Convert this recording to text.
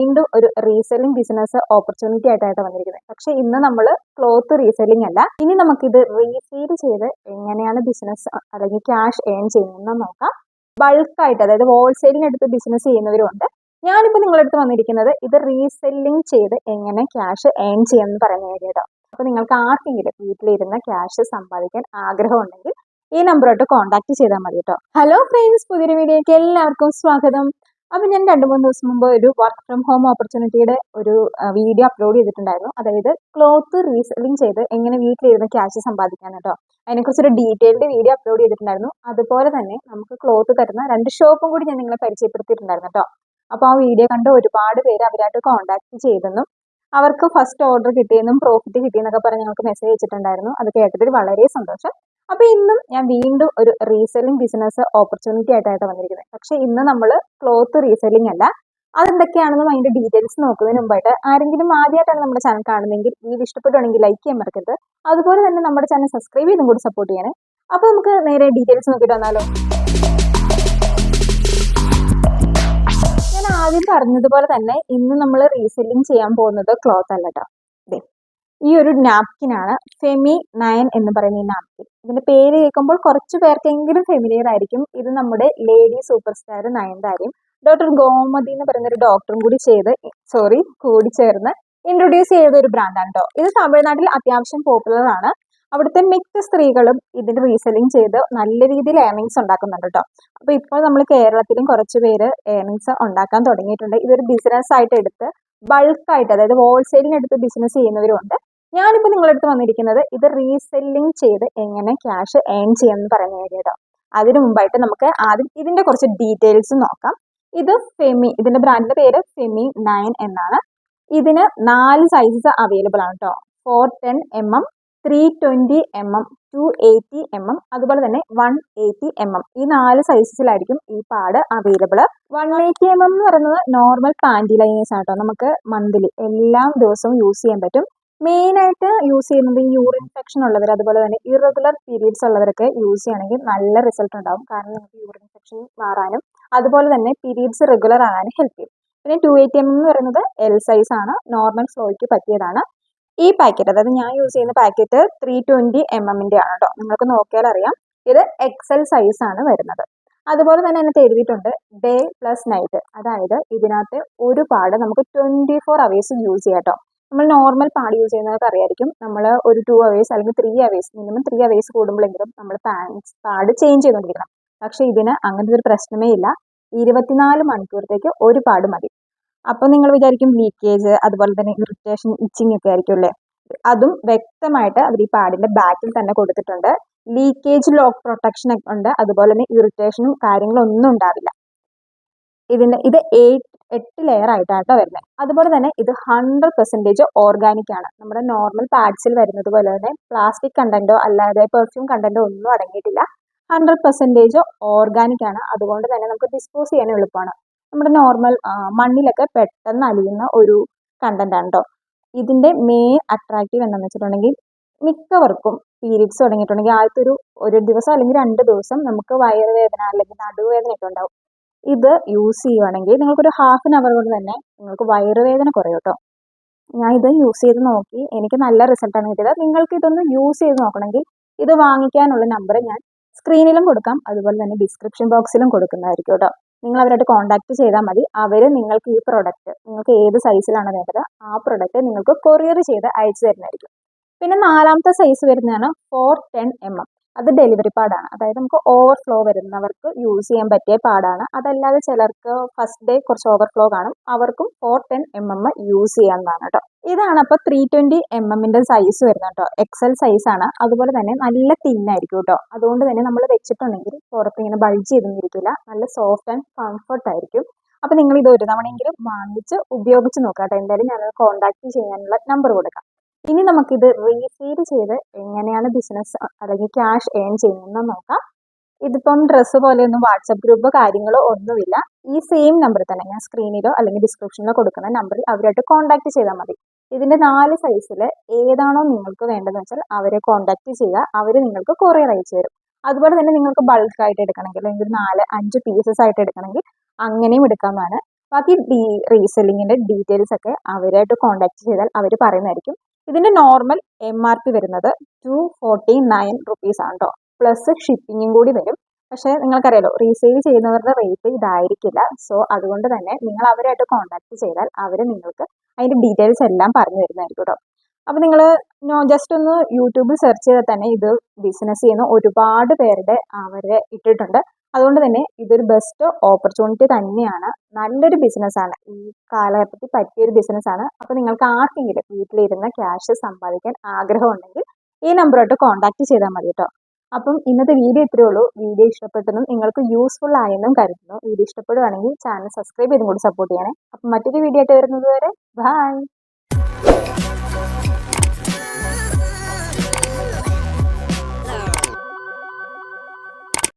വീണ്ടും ഒരു reselling business opportunity ആയിട്ടാണ് വന്നിരിക്കുന്നത്. പക്ഷെ ഇന്ന് നമ്മൾ ക്ലോത്ത് റീസെല്ലിംഗ് അല്ല. ഇനി നമുക്കിത് റീസെയിൽ ചെയ്ത് എങ്ങനെയാണ് ബിസിനസ് അല്ലെങ്കിൽ ക്യാഷ് ഏൺ ചെയ്യുന്നതെന്ന് നോക്കാം. ബൾക്കായിട്ട് അതായത് ഹോൾസെയിലിന് എടുത്ത് ബിസിനസ് ചെയ്യുന്നവരുണ്ട്. ഞാനിപ്പോൾ നിങ്ങളടുത്ത് വന്നിരിക്കുന്നത് ഇത് റീസെല്ലിംഗ് ചെയ്ത് എങ്ങനെ ക്യാഷ് ഏൺ ചെയ്യാമെന്ന് പറയുന്ന കേട്ടോ. അപ്പോൾ നിങ്ങൾക്ക് ആർക്കെങ്കിലും വീട്ടിലിരുന്ന് ക്യാഷ് സമ്പാദിക്കാൻ ആഗ്രഹമുണ്ടെങ്കിൽ ഈ നമ്പറോട്ട് കോൺടാക്ട് ചെയ്താൽ മതി കേട്ടോ. ഹലോ ഫ്രണ്ട്സ് പുതിയൊരു വീഡിയോയ്ക്ക് എല്ലാവർക്കും സ്വാഗതം. അപ്പം ഞാൻ രണ്ട് മൂന്ന് ദിവസം മുമ്പ് ഒരു വർക്ക് ഫ്രം ഹോം ഓപ്പർച്യൂണിറ്റിയുടെ ഒരു വീഡിയോ അപ്ലോഡ് ചെയ്തിട്ടുണ്ടായിരുന്നു. അതായത് ക്ലോത്ത് റീസെല്ലിംഗ് ചെയ്ത് എങ്ങനെ വീട്ടിലിരുന്ന് ക്യാഷ് സമ്പാദിക്കാൻ കേട്ടോ അതിനെക്കുറിച്ചൊരു ഡീറ്റെയിൽഡ് വീഡിയോ അപ്ലോഡ് ചെയ്തിട്ടുണ്ടായിരുന്നു. അതുപോലെ തന്നെ നമുക്ക് ക്ലോത്ത് തരുന്ന രണ്ട് ഷോപ്പും കൂടി ഞാൻ നിങ്ങളെ പരിചയപ്പെടുത്തിയിട്ടുണ്ടായിരുന്നു കേട്ടോ അപ്പോൾ ആ വീഡിയോ കണ്ട് ഒരുപാട് പേര് അവരായിട്ട് കോൺടാക്ട് ചെയ്തെന്നും അവർക്ക് ഫസ്റ്റ് ഓർഡർ കിട്ടിയെന്നും പ്രോഫിറ്റ് കിട്ടിയെന്നൊക്കെ പറഞ്ഞ് ഞങ്ങൾക്ക് മെസ്സേജ് അയച്ചിട്ടുണ്ടായിരുന്നു. അത് കേട്ടതിൽ വളരെ സന്തോഷം. അപ്പൊ ഇന്നും ഞാൻ വീണ്ടും ഒരു റീസെല്ലിംഗ് ബിസിനസ് ഓപ്പർച്യൂണിറ്റി ആയിട്ടാണ് വന്നിരിക്കുന്നത്. പക്ഷെ ഇന്ന് നമ്മൾ ക്ലോത്ത് റീസെല്ലിംഗ് അല്ല. അതെന്തൊക്കെയാണെന്നും അതിന്റെ ഡീറ്റെയിൽസ് നോക്കുന്നതിന് മുമ്പായിട്ട് ആരെങ്കിലും ആദ്യമായിട്ടാണ് നമ്മുടെ ചാനൽ കാണുന്നതെങ്കിൽ ഈ ഇഷ്ടപ്പെട്ടുണ്ടെങ്കിൽ ലൈക്ക് ചെയ്യാൻ മറക്കരുത്. അതുപോലെ തന്നെ നമ്മുടെ ചാനൽ സബ്സ്ക്രൈബ് ചെയ്തും കൂടി സപ്പോർട്ട് ചെയ്യണേ. അപ്പൊ നമുക്ക് നേരെ ഡീറ്റെയിൽസ് നോക്കിയിട്ട് വന്നാലോ? ഞാൻ ആദ്യം പറഞ്ഞതുപോലെ തന്നെ ഇന്ന് നമ്മൾ റീസെല്ലിംഗ് ചെയ്യാൻ പോകുന്നത് ക്ലോത്ത് അല്ല കേട്ടോ ഈ ഒരു നാപ്കിനാണ് ഫെമി നയൻ എന്ന് പറയുന്ന ഈ നാപ്കിൻ. ഇതിന്റെ പേര് കേൾക്കുമ്പോൾ കുറച്ച് പേർക്കെങ്കിലും ഫെമിലിയർ ആയിരിക്കും ഇത് നമ്മുടെ ലേഡി സൂപ്പർ സ്റ്റാർ നയൻതാരയും ഡോക്ടർ ഗോമതി എന്ന് പറയുന്ന ഒരു ഡോക്ടറും കൂടി ചെയ്ത് സോറി കൂടി ചേർന്ന് ഇൻട്രൊഡ്യൂസ് ചെയ്ത ഒരു ബ്രാൻഡാണ് കേട്ടോ ഇത് തമിഴ്നാട്ടിൽ അത്യാവശ്യം പോപ്പുലർ ആണ് അവിടുത്തെ മിക്ക സ്ത്രീകളും ഇതിന്റെ റീസെല്ലിംഗ് ചെയ്ത് നല്ല രീതിയിൽ ഏർണിങ്സ് ഉണ്ടാക്കുന്നുണ്ട് കേട്ടോ അപ്പൊ ഇപ്പോൾ നമ്മൾ കേരളത്തിലും കുറച്ച് പേര് ഏർണിങ്സ് ഉണ്ടാക്കാൻ തുടങ്ങിയിട്ടുണ്ട്. ഇതൊരു ബിസിനസ് ആയിട്ട് എടുത്ത് ബൾക്കായിട്ട് അതായത് ഹോൾസെയിലിന് എടുത്ത് ബിസിനസ് ചെയ്യുന്നവരുണ്ട്. ഞാനിപ്പോൾ നിങ്ങളുടെ അടുത്ത് വന്നിരിക്കുന്നത് ഇത് റീസെല്ലിംഗ് ചെയ്ത് എങ്ങനെ ക്യാഷ് ഏൺ ചെയ്യാമെന്ന് പറയുന്ന കേട്ടോ അതിനു മുമ്പായിട്ട് നമുക്ക് ആദ്യം ഇതിന്റെ കുറച്ച് ഡീറ്റെയിൽസ് നോക്കാം. ഇത് ഫെമി ഇതിന്റെ ബ്രാൻഡിന്റെ പേര് ഫെമി നയൻ എന്നാണ്. ഇതിന് നാല് സൈസസ് അവൈലബിൾ ആണ് കേട്ടോ four ten M M three twenty M M two eighty M M അതുപോലെ തന്നെ വൺ എയ്റ്റി എം എം ഈ നാല് സൈസസിലായിരിക്കും ഈ pad available one eighty M M എന്ന് പറയുന്നത് നോർമൽ പാന്റി ലൈനേഴ്സ് ആണ് കേട്ടോ നമുക്ക് മന്ത്ലി എല്ലാ ദിവസവും യൂസ് ചെയ്യാൻ പറ്റും. മെയിൻ ആയിട്ട് യൂസ് ചെയ്യുന്നത് ഈ യൂറിൻ ഇൻഫെക്ഷൻ ഉള്ളവർ അതുപോലെ തന്നെ ഇറഗുലർ പീരീഡ്സ് ഉള്ളവരൊക്കെ യൂസ് ചെയ്യണമെങ്കിൽ നല്ല റിസൾട്ട് ഉണ്ടാവും. കാരണം നിങ്ങൾക്ക് യൂറിൻ ഇൻഫെക്ഷൻ മാറാനും അതുപോലെ തന്നെ പീരീഡ്സ് റെഗുലർ ആകാനും ഹെൽപ്പ് ചെയ്യും. പിന്നെ ടു എയ്റ്റി എം എന്ന് പറയുന്നത് എൽ സൈസ് ആണ്. നോർമൽ ഫ്ലോയ്ക്ക് പറ്റിയതാണ്. ഈ പാക്കറ്റ് അതായത് ഞാൻ യൂസ് ചെയ്യുന്ന പാക്കറ്റ് ത്രീ ട്വന്റി എം എമ്മിന്റെ ആണ് കേട്ടോ നിങ്ങൾക്ക് നോക്കിയാൽ അറിയാം. ഇത് എക്സൽ സൈസ് ആണ് വരുന്നത്. അതുപോലെ തന്നെ അതിനകത്ത് എഴുതിയിട്ടുണ്ട് ഡേ പ്ലസ് നൈറ്റ് അതായത് ഇതിനകത്ത് ഒരുപാട് നമുക്ക് ട്വന്റി ഫോർ അവേഴ്സ് യൂസ് ചെയ്യാം കേട്ടോ നമ്മൾ നോർമൽ പാഡ് യൂസ് ചെയ്യുന്നവർക്ക് അറിയായിരിക്കും. നമ്മൾ ഒരു ടു അവേഴ്സ് അല്ലെങ്കിൽ three hours minimum three hours കൂടുമ്പോഴെങ്കിലും നമ്മൾ പാൻസ് പാഡ് ചേഞ്ച് ചെയ്തുകൊണ്ടിരിക്കണം പക്ഷേ ഇതിന് അങ്ങനത്തെ ഒരു പ്രശ്നമേ ഇല്ല. ഇരുപത്തിനാല് മണിക്കൂറത്തേക്ക് ഒരു പാഡ് മതി. അപ്പോൾ നിങ്ങൾ വിചാരിക്കും ലീക്കേജ് അതുപോലെ തന്നെ ഇറിറ്റേഷൻ ഇച്ചിങ് ഒക്കെ ആയിരിക്കും അല്ലേ? അതും വ്യക്തമായിട്ട് അവർ ഈ പാഡിന്റെ ബാക്കിൽ തന്നെ കൊടുത്തിട്ടുണ്ട്. ലീക്കേജ് ലോക്ക് പ്രൊട്ടക്ഷൻ ഉണ്ട്. അതുപോലെ തന്നെ ഇറിറ്റേഷനും കാര്യങ്ങളും ഒന്നും ഉണ്ടാവില്ല. ഇതിന്റെ ഇത് എയ്റ്റ് എട്ട് ലെയർ ആയിട്ടാണ് കേട്ടോ വരുന്നത് അതുപോലെ തന്നെ ഇത് ഹൺഡ്രഡ് പെർസെന്റേജ് ഓർഗാനിക് ആണ്. നമ്മുടെ നോർമൽ പാഡ്സിൽ വരുന്നത് പോലെ തന്നെ പ്ലാസ്റ്റിക് കണ്ടന്റോ അല്ലാതെ പെർഫ്യൂം കണ്ടന്റോ ഒന്നും അടങ്ങിയിട്ടില്ല. ഹൺഡ്രഡ് പെർസെന്റേജ് ഓർഗാനിക് ആണ്. അതുകൊണ്ട് തന്നെ നമുക്ക് ഡിസ്പോസ് ചെയ്യാൻ എളുപ്പമാണ്. നമ്മുടെ നോർമൽ മണ്ണിലൊക്കെ പെട്ടെന്ന് അലിയുന്ന ഒരു കണ്ടന്റ് ആണ് കേട്ടോ ഇതിന്റെ മെയിൻ അട്രാക്റ്റീവ് എന്താണെന്ന് വെച്ചിട്ടുണ്ടെങ്കിൽ മിക്കവർക്കും പീരീഡ്സ് തുടങ്ങിയിട്ടുണ്ടെങ്കിൽ ആദ്യത്തെ ഒരു ഒരു ദിവസം അല്ലെങ്കിൽ രണ്ട് ദിവസം നമുക്ക് വയറുവേദന അല്ലെങ്കിൽ നടുവേദന ഒക്കെ ഉണ്ടാവും. ഇത് യൂസ് ചെയ്യുവാണെങ്കിൽ നിങ്ങൾക്കൊരു ഹാഫ് ആൻ അവർ കൊണ്ട് തന്നെ നിങ്ങൾക്ക് വയറുവേദന കുറയും കേട്ടോ. ഞാൻ ഇത് യൂസ് ചെയ്ത് നോക്കി. എനിക്ക് നല്ല റിസൾട്ടാണ് കിട്ടിയത്. നിങ്ങൾക്ക് ഇതൊന്ന് യൂസ് ചെയ്ത് നോക്കണമെങ്കിൽ ഇത് വാങ്ങിക്കാനുള്ള നമ്പർ ഞാൻ സ്ക്രീനിലും കൊടുക്കാം. അതുപോലെ തന്നെ ഡിസ്ക്രിപ്ഷൻ ബോക്സിലും കൊടുക്കുന്നതായിരിക്കും കേട്ടോ. നിങ്ങൾ അവരായിട്ട് കോൺടാക്ട് ചെയ്താൽ മതി. അവർ നിങ്ങൾക്ക് ഈ പ്രൊഡക്റ്റ് നിങ്ങൾക്ക് ഏത് സൈസിലാണ് വേണ്ടത് ആ പ്രൊഡക്റ്റ് നിങ്ങൾക്ക് കൊറിയർ ചെയ്ത് അയച്ചു തരുന്നതായിരിക്കും. പിന്നെ നാലാമത്തെ സൈസ് വരുന്നതാണ് ഫോർ ടെൻ എം എം അത് ഡെലിവറി പാടാണ്. അതായത് നമുക്ക് ഓവർഫ്ലോ വരുന്നവർക്ക് യൂസ് ചെയ്യാൻ പറ്റിയ പാടാണ്. അതല്ലാതെ ചിലർക്ക് ഫസ്റ്റ് ഡേ കുറച്ച് ഓവർഫ്ലോ കാണും. അവർക്കും four ten M M use ചെയ്യാവുന്നതാണ് കേട്ടോ ഇതാണ് അപ്പോൾ ത്രീ ട്വന്റി എം എമ്മിന്റെ സൈസ് വരുന്നത് കേട്ടോ എക്സൽ സൈസ് ആണ്. അതുപോലെ തന്നെ നല്ല തിന്നായിരിക്കും കേട്ടോ അതുകൊണ്ട് തന്നെ നമ്മൾ വെച്ചിട്ടുണ്ടെങ്കിൽ പുറത്ത് ഇങ്ങനെ ബൾജ് ചെയ്തൊന്നിരിക്കില്ല നല്ല സോഫ്റ്റ് ആൻഡ് കംഫർട്ട് ആയിരിക്കും. അപ്പോൾ നിങ്ങൾ ഇത് ഒരു തവണയെങ്കിലും വാങ്ങിച്ച് ഉപയോഗിച്ച് നോക്കാം കേട്ടോ. എന്തായാലും ഞാൻ കോൺടാക്ട് ചെയ്യാനുള്ള നമ്പർ കൊടുക്കാം. ഇനി നമുക്കിത് റീസെയിൽ ചെയ്ത് എങ്ങനെയാണ് ബിസിനസ് അല്ലെങ്കിൽ ക്യാഷ് ഏൺ ചെയ്യുന്നതെന്ന് നോക്കാം. ഇതിപ്പം ഡ്രസ്സ് പോലെയൊന്നും വാട്സപ്പ് ഗ്രൂപ്പ് കാര്യങ്ങളോ ഒന്നുമില്ല. ഈ സെയിം നമ്പർ തന്നെ ഞാൻ സ്ക്രീനിലോ അല്ലെങ്കിൽ ഡിസ്ക്രിപ്ഷനിലോ കൊടുക്കുന്ന നമ്പറിൽ അവരായിട്ട് കോൺടാക്ട് ചെയ്താൽ മതി. ഇതിന്റെ നാല് സൈസിൽ ഏതാണോ നിങ്ങൾക്ക് വേണ്ടതെന്ന് വെച്ചാൽ അവരെ കോൺടാക്ട് ചെയ്യുക. അവർ നിങ്ങൾക്ക് കൊറിയർ അയച്ചു തരും. അതുപോലെ തന്നെ നിങ്ങൾക്ക് ബൾക്കായിട്ട് എടുക്കണമെങ്കിൽ അല്ലെങ്കിൽ നാല് അഞ്ച് പീസസ് ആയിട്ട് എടുക്കണമെങ്കിൽ അങ്ങനെയും എടുക്കാവുന്നതാണ്. ബാക്കി ഡീ റീസെല്ലിങ്ങിന്റെ ഡീറ്റെയിൽസ് ഒക്കെ അവരായിട്ട് കോൺടാക്ട് ചെയ്താൽ അവർ പറയുന്നതായിരിക്കും. ഇതിന്റെ നോർമൽ എം ആർ പി വരുന്നത് ടു ഫോർട്ടി നയൻ റുപ്പീസ് ആണ് കേട്ടോ പ്ലസ് ഷിപ്പിങ്ങും കൂടി വരും. പക്ഷേ നിങ്ങൾക്കറിയാലോ റീസെയിൽ ചെയ്യുന്നവരുടെ റേറ്റ് ഇതായിരിക്കില്ല. സോ അതുകൊണ്ട് തന്നെ നിങ്ങൾ അവരായിട്ട് കോൺടാക്ട് ചെയ്താൽ അവർ നിങ്ങൾക്ക് അതിന്റെ ഡീറ്റെയിൽസ് എല്ലാം പറഞ്ഞു തരുന്നതായിരിക്കും കേട്ടോ അപ്പോൾ നിങ്ങൾ ജസ്റ്റ് ഒന്ന് യൂട്യൂബിൽ സെർച്ച് ചെയ്താൽ തന്നെ ഇത് ബിസിനസ് ചെയ്യുന്ന ഒരുപാട് പേരുടെ അവരെ ഇട്ടിട്ടുണ്ട്. അതുകൊണ്ട് തന്നെ ഇതൊരു ബെസ്റ്റ് ഓപ്പർച്യൂണിറ്റി തന്നെയാണ്. നല്ലൊരു ബിസിനസ്സാണ് ഈ കാലഘട്ടത്തിൽ പറ്റിയൊരു ബിസിനസ്സാണ് അപ്പോൾ നിങ്ങൾക്ക് ആർക്കെങ്കിലും വീട്ടിലിരുന്ന് ക്യാഷ് സമ്പാദിക്കാൻ ആഗ്രഹമുണ്ടെങ്കിൽ ഈ നമ്പറോട്ട് കോൺടാക്ട് ചെയ്താൽ മതി കേട്ടോ അപ്പം ഇന്നത്തെ വീഡിയോ ഇത്രയേ ഉള്ളൂ. വീഡിയോ ഇഷ്ടപ്പെട്ടെന്നും നിങ്ങൾക്ക് യൂസ്ഫുൾ ആയെന്നും കരുതുന്നു. വീഡിയോ ഇഷ്ടപ്പെടുവാണെങ്കിൽ ചാനൽ സബ്സ്ക്രൈബ് ചെയ്തും കൂടി സപ്പോർട്ട് ചെയ്യണേ. അപ്പം മറ്റൊരു വീഡിയോ ആയിട്ട് വരുന്നത് വരെ. ബൈ